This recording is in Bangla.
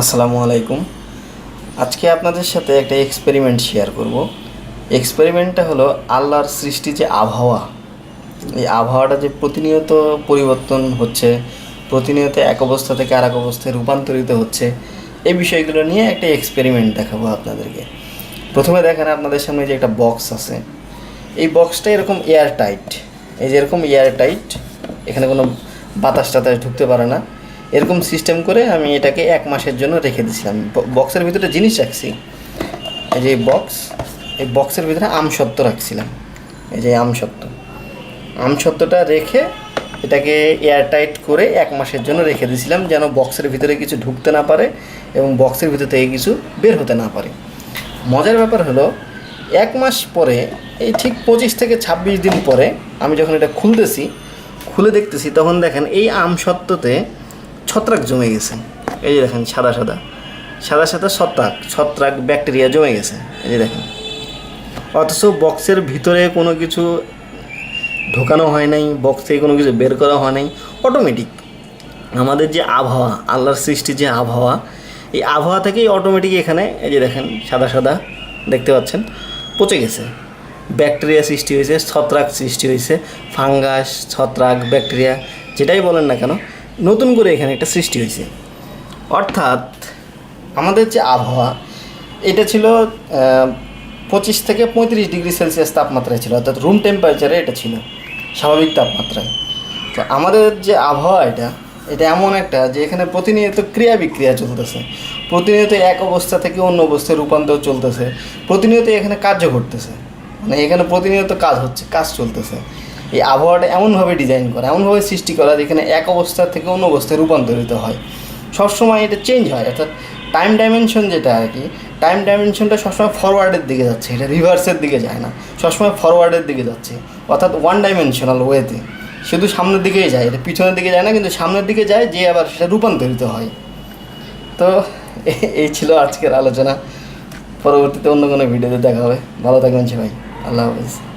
আসসালামু আলাইকুম। আজকে আপনাদের সাথে একটা এক্সপেরিমেন্ট শেয়ার করব। এক্সপেরিমেন্টটা হলো আল্লাহর সৃষ্টি যে আবহাওয়া, এই আবহাওয়াটা যে প্রতিনিয়ত পরিবর্তন হচ্ছে, প্রতিনিয়ত এক অবস্থা থেকে আর এক অবস্থায় রূপান্তরিত হচ্ছে, এই বিষয়গুলো নিয়ে একটা এক্সপেরিমেন্ট দেখাবো আপনাদেরকে। প্রথমে দেখেন আপনাদের সামনে যে একটা বক্স আছে। এই বক্সটা এরকম এয়ার টাইট এই যে এরকম এয়ার টাইট এখানে কোনো বাতাস টাতাস ঢুকতে পারে না। এরকম সিস্টেম করে আমি এটাকে এক মাসের জন্য রেখে দিয়েছিলাম। বক্সের ভিতরে জিনিস রাখছি। এই যে বক্স এই বক্সের ভিতরে আমসত্ত্ব রাখছিলাম। এই যে আমসত্ত্ব। আমসত্ত্বটা রেখে এটাকে এয়ারটাইট করে এক মাসের জন্য রেখে দিয়েছিলাম যেন বক্সের ভিতরে কিছু ঢুকতে না পারে এবং বক্সের ভিতর থেকে কিছু বের হতে না পারে। মজার ব্যাপার হলো, এক মাস পরে, এই ঠিক পঁচিশ থেকে ছাব্বিশ দিন পরে আমি যখন এটা খুলতেছি, খুলে দেখতেছি, তখন দেখেন এই আম সত্ত্বতে ছত্রাক জমে গেছে। এই যে দেখেন, সাদা সাদা। সাদা সাদা ছত্রাক ছত্রাক ব্যাকটেরিয়া জমে গেছে। এই যে দেখেন। অথচ বক্সের ভিতরে কোনো কিছু ঢোকানো হয় নাই, বক্স থেকে কোনো কিছু বের করা হয় নাই। অটোমেটিক আমাদের যে আবহাওয়া, আল্লাহর সৃষ্টি যে আবহাওয়া, এই আবহাওয়া থেকেই অটোমেটিক এখানে, এই যে দেখেন, সাদা সাদা দেখতে পাচ্ছেন, পচে গেছে। ব্যাকটেরিয়া সৃষ্টি হয়েছে, ছত্রাক সৃষ্টি হয়েছে, ফাঙ্গাস, ছত্রাক, ব্যাকটেরিয়া, যেটাই বলেন না কেন নতুন করে এখানে একটা সৃষ্টি হয়েছে। অর্থাৎ আমাদের যে আবহাওয়া, এটা ছিল পঁচিশ থেকে পঁয়ত্রিশ ডিগ্রি সেলসিয়াস তাপমাত্রায় ছিল, অর্থাৎ রুম টেম্পারেচারে এটা ছিল, স্বাভাবিক তাপমাত্রায়। তো আমাদের যে আবহাওয়া এটা এটা এমন একটা যে এখানে প্রতিনিয়ত ক্রিয়া বিক্রিয়া চলতেছে। প্রতিনিয়ত এক অবস্থা থেকে অন্য অবস্থায় রূপান্তর চলতেছে। প্রতিনিয়ত এখানে কার্য ঘটতেছে। মানে এখানে প্রতিনিয়ত কাজ হচ্ছে, কাজ চলতেছে। এই আবহাওয়াটা এমনভাবে ডিজাইন করা, এমনভাবে সৃষ্টি করা যেখানে এক অবস্থা থেকে অন্য অবস্থায় রূপান্তরিত হয়। সবসময় এটা চেঞ্জ হয়, অর্থাৎ টাইম ডাইমেনশন যেটা আর কি টাইম ডাইমেনশনটা সবসময় ফরওয়ার্ডের দিকে যাচ্ছে, এটা রিভার্সের দিকে যায় না, সবসময় ফরওয়ার্ডের দিকে যাচ্ছে, অর্থাৎ ওয়ান ডাইমেনশনাল ওয়েতে শুধু সামনের দিকেই যায়, এটা পিছনের দিকে যায় না, কিন্তু সামনের দিকে যায়, যে আবার সেটা রূপান্তরিত হয়। তো এই ছিল আজকের আলোচনা। পরবর্তীতে অন্য কোনো ভিডিওতে দেখা হবে। ভালো থাকবেন সবাই। আল্লাহ হাফিজ।